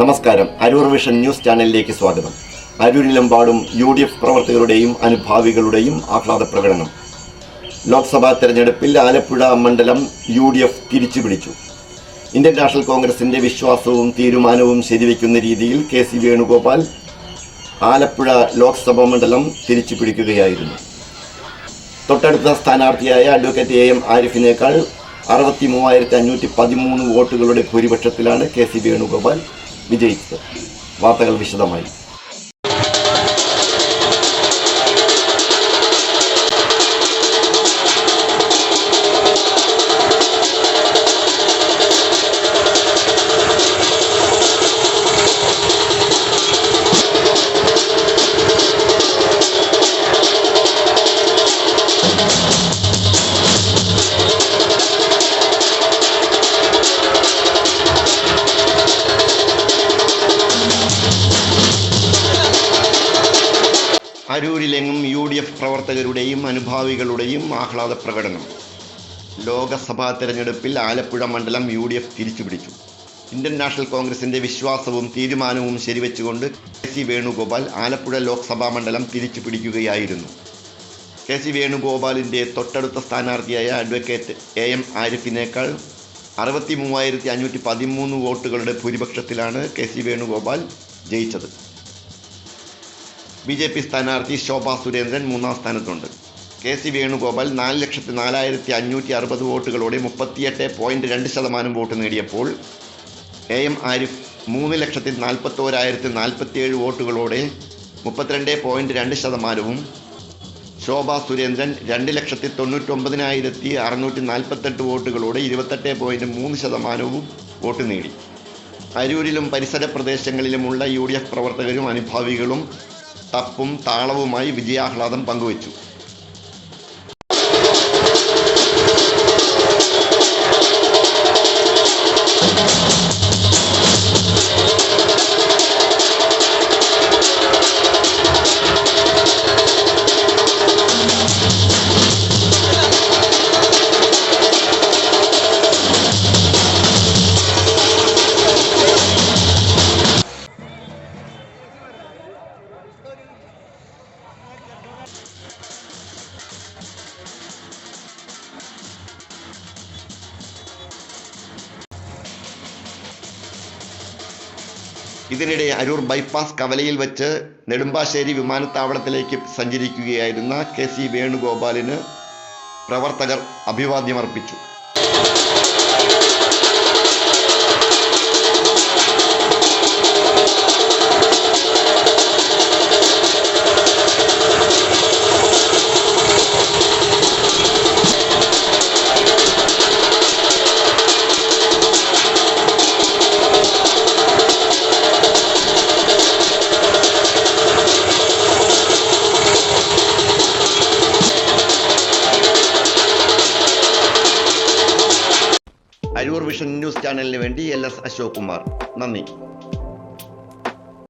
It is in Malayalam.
നമസ്കാരം. അരൂർ വിഷൻ ന്യൂസ് ചാനലിലേക്ക് സ്വാഗതം. അരൂരിലെമ്പാടും യു ഡി എഫ് പ്രവർത്തകരുടെയും അനുഭാവികളുടെയും ആഹ്ലാദ പ്രകടനം. ലോക്സഭാ തെരഞ്ഞെടുപ്പിൽ ആലപ്പുഴ മണ്ഡലം യു ഡി എഫ് തിരിച്ചുപിടിച്ചു. ഇന്ത്യൻ നാഷണൽ കോൺഗ്രസിന്റെ വിശ്വാസവും തീരുമാനവും ശരിവെക്കുന്ന രീതിയിൽ കെ സി വേണുഗോപാൽ ആലപ്പുഴ ലോക്സഭാ മണ്ഡലം തിരിച്ചു പിടിക്കുകയായിരുന്നു തൊട്ടടുത്ത സ്ഥാനാർത്ഥിയായ അഡ്വക്കേറ്റ് എ എം ആരിഫിനേക്കാൾ അറുപത്തി മൂവായിരത്തി അഞ്ഞൂറ്റി പതിമൂന്ന് വോട്ടുകളുടെ ഭൂരിപക്ഷത്തിലാണ് കെ സി വേണുഗോപാൽ ವಿಜಯಿಸಿದೆ ಮಾತುಗಳು ವಿಷದಮಯ അരൂരിലെങ്ങും യു ഡി എഫ് പ്രവർത്തകരുടെയും അനുഭാവികളുടെയും ആഹ്ലാദ പ്രകടനം. ലോകസഭാ തെരഞ്ഞെടുപ്പിൽ ആലപ്പുഴ മണ്ഡലം യു ഡി എഫ് തിരിച്ചുപിടിച്ചു. ഇന്ത്യൻ നാഷണൽ കോൺഗ്രസിന്റെ വിശ്വാസവും തീരുമാനവും ശരിവെച്ചുകൊണ്ട് കെ സി വേണുഗോപാൽ ആലപ്പുഴ ലോക്സഭാ മണ്ഡലം തിരിച്ചു പിടിക്കുകയായിരുന്നു കെ സി വേണുഗോപാലിന്റെ തൊട്ടടുത്ത സ്ഥാനാർത്ഥിയായ അഡ്വക്കേറ്റ് എ എം ആരിഫിനേക്കാൾ അറുപത്തി മൂവായിരത്തി അഞ്ഞൂറ്റി പതിമൂന്ന് വോട്ടുകളുടെ ഭൂരിപക്ഷത്തിലാണ് കെ സി വേണുഗോപാൽ ജയിച്ചത്. ബി ജെ പി സ്ഥാനാർത്ഥി ശോഭാ സുരേന്ദ്രൻ മൂന്നാം സ്ഥാനത്തുണ്ട്. കെ സി വേണുഗോപാൽ നാല് ലക്ഷത്തി നാലായിരത്തി അഞ്ഞൂറ്റി അറുപത് വോട്ടുകളോടെ മുപ്പത്തിയെട്ട് പോയിന്റ് രണ്ട് ശതമാനം വോട്ട് നേടിയപ്പോൾ എ എം ആരിഫ് മൂന്ന് ലക്ഷത്തി നാൽപ്പത്തോരായിരത്തി നാൽപ്പത്തിയേഴ് വോട്ടുകളോടെ മുപ്പത്തിരണ്ട് പോയിന്റ് രണ്ട് ശതമാനവും ശോഭാ സുരേന്ദ്രൻ രണ്ട് ലക്ഷത്തി തൊണ്ണൂറ്റൊമ്പതിനായിരത്തി അറുന്നൂറ്റി നാൽപ്പത്തെട്ട് വോട്ടുകളോടെ ഇരുപത്തെട്ട് പോയിന്റ് മൂന്ന് ശതമാനവും വോട്ട് നേടി. അരൂരിലും പരിസര പ്രദേശങ്ങളിലുമുള്ള യു ഡി എഫ് പ്രവർത്തകരും അനുഭാവികളും തപ്പും താളവുമായി വിജയാഹ്ലാദം പങ്കുവച്ചു. ഇതിനിടെ അരൂർ ബൈപ്പാസ് കവലയിൽ വെച്ച് നെടുമ്പാശ്ശേരി വിമാനത്താവളത്തിലേക്ക് സഞ്ചരിക്കുകയായിരുന്ന കെ സി വേണുഗോപാലിന് പ്രവർത്തകർ അഭിവാദ്യമർപ്പിച്ചു അരൂർ വിഷൻ ന്യൂസ് ചാനലിന് വേണ്ടി എൽ എസ് അശോക് കുമാർ നന്ദി.